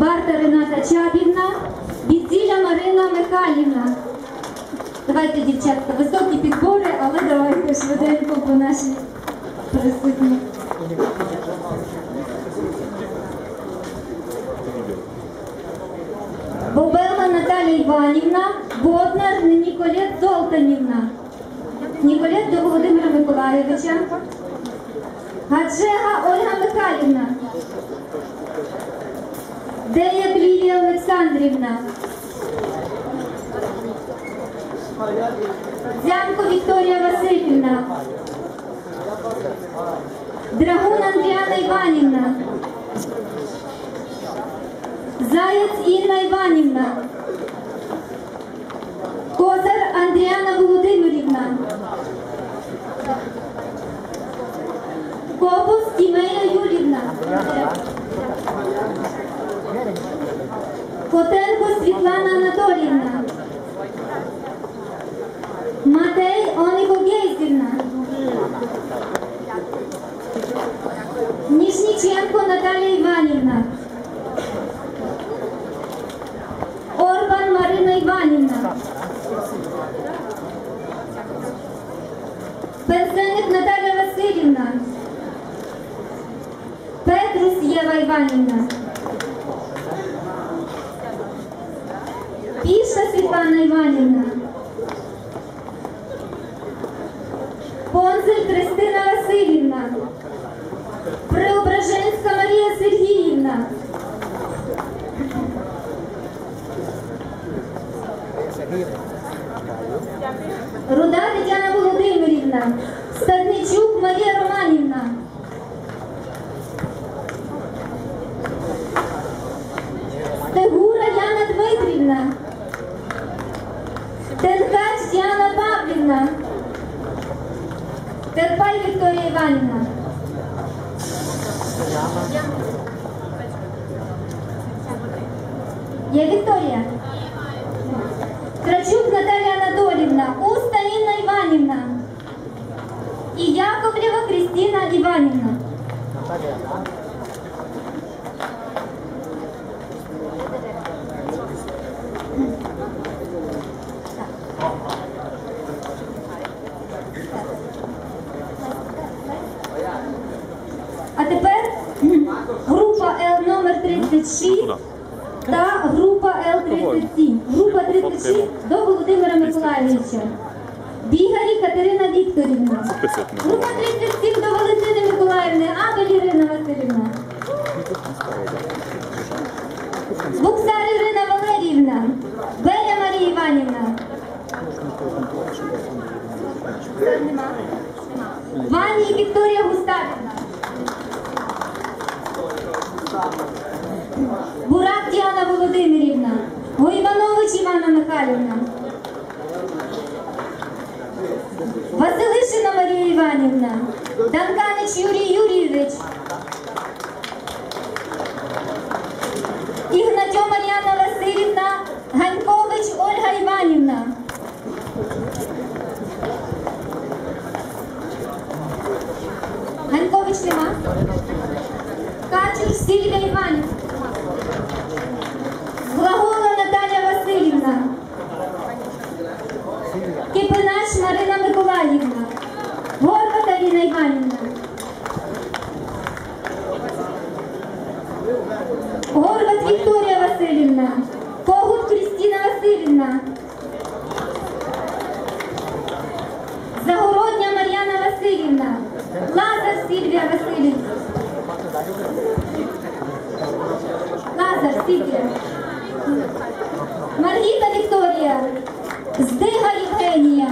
Барта Рената Чабівна, Біціля Марина Михайлівна. Давайте, дівчатка, високі підбори, але давайте швиденько по нашій присутні. Бобела Наталія Іванівна, Боднар Ніколет Золтанівна. Ніколет до Володимира Миколаєвича. Гаджега Ольга Михайлівна. Деяк Лілія Олександрівна. Дзянко Вікторія Васильівна. Драгун Андріана Іванівна. Заєць Інна Іванівна. Козар Андріана Володимирівна. Ніжніченко Наталія Іванівна. Орбан Марина Іванівна. Пенсенник Наталя Васильівна. Петрус Єва Іванівна. Піша Світлана Іванівна. Понзель Христина Васильівна. Преображенська Марія Сергіївна. Руда Тетяна Володимирівна. Стадничук Марія Романівна. Стегура Яна Дмитрівна. Тенкач Діана Павлівна. Терпай Вікторія Іванівна. Є Вікторія. Трачук Наталія Анатолівна, Уста Інна Іванівна і Яковлєва Крістіна Іванівна. А тепер група Л номер 36 та група Л-37. Група 36 до Володимира Миколаївича. Бігарі Катерина Вікторівна. Група 37 до Валентини Миколаївни, Абель Ірина Васильівна. Буксар Ірина Валеріївна. Беля Марія Іванівна. Вані Вікторія Густавівна. Бурак Діана Володимирівна, Гойванович Івана Михайлівна, Василишина Марія Іванівна, Данканич Юрій Юрійович, Ігнатьо Мар'яна Васильівна, Ганькович Ольга Іванівна. Ганькович нема? Качур Сільвія Іванівна. Горват Вікторія Васильівна. Когут Крістіна Васильівна. Загородня Мар'яна Васильівна. Лазар Сільвія Васильівна. Лазар Сільвія. Маргіта Вікторія. Здига Євгенія.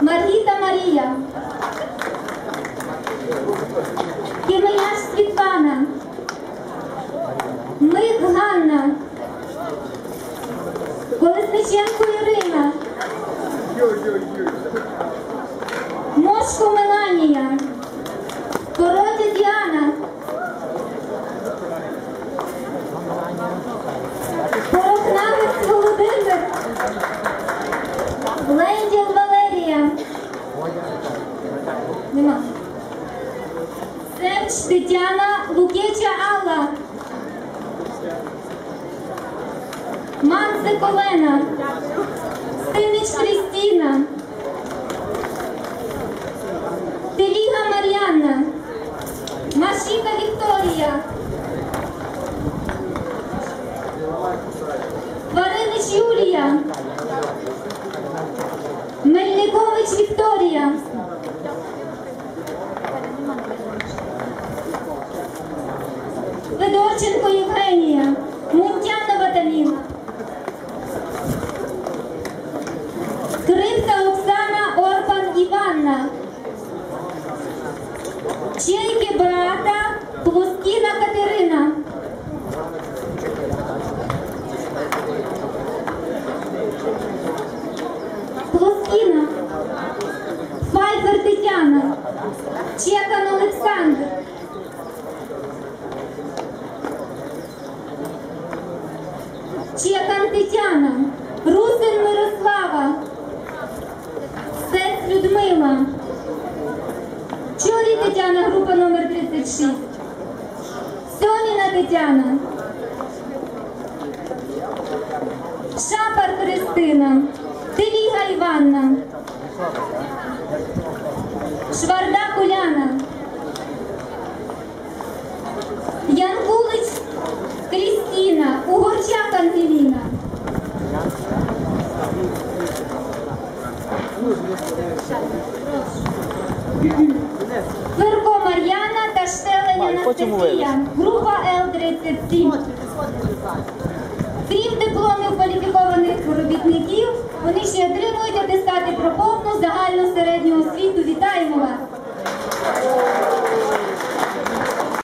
Маргіта Марія. 我们的吉安库里瑞吗？Манцик Олена. Стинич Крістіна. Теліга Мар'яна. Машіка Вікторія. Варинич Юлія. Мельникович Вікторія. Федорченко Євгенія. Чейки Беата, Плоскіна Катерина. Плоскіна. Файфер Тетяна. Чекан Олександр. Чекан Тетяна. Русин Мирослава. Сець Людмила. Чорі Тетяна, група 36. Сьоміна Тетяна. Шапар Христина. Теліга Іванна. Швардак Штелень. Група Л-37. Крім дипломів кваліфікованих робітників, вони ще отримують атестати про повну загальну середню освіту. Вітаємо вас!